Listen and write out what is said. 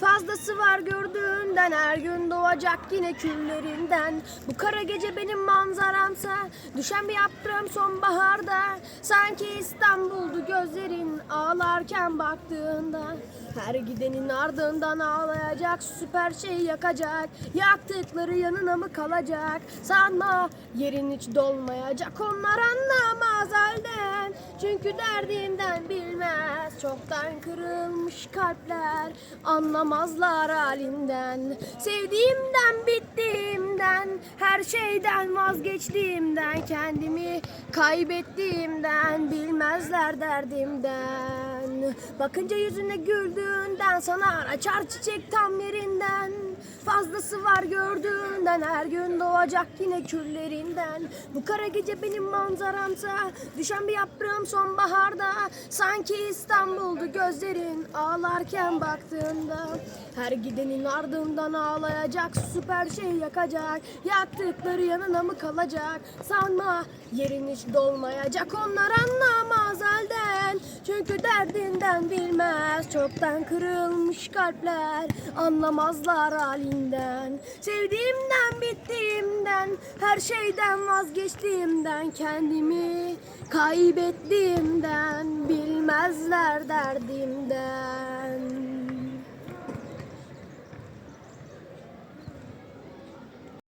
Fazlası var gördüğünden her gün doğacak yine küllerinden. Bu kara gece benim manzaramsa Düşen bir yaprağım sonbaharda. Sanki İstanbul'du gözlerin ağlarken baktığında. Her gidenin ardından ağlayacak süper şey yakacak. Yaktıkları yanına mı kalacak? Sanma yerin hiç dolmayacak. Onlar halden Çünkü derdinden bilmez. Çoktan kırılmış kalpler Anlamazlar halinden. Sevdiğimden bittiğimden Her şeyden vazgeçtiğimden Kendimi kaybettiğimden Bilmezler derdimden. Bakınca yüzüne güldüğünden Sanar açar çiçek tam yerinden Fazlası var gördüğünden Her gün doğacak yine küllerinden. Bu kara gece benim manzaramsa Düşen bir yaprağım sonbaharda. Sanki İstanbul'du gözlerin Ağlarken baktığında. Her gidenin ardından ağlayacak Süper şey yakacak. Yaktıkları yanına mı kalacak? Sanma yerin hiç dolmayacak. Onlar anlamaz halden Çünkü derdinden bilmez. Çoktan kırılmış kalpler. Anlamazlar halinden Sevdiğimden bittiğimden Her şeyden vazgeçtiğimden Kendimi kaybettiğimden Bilmezler derdimden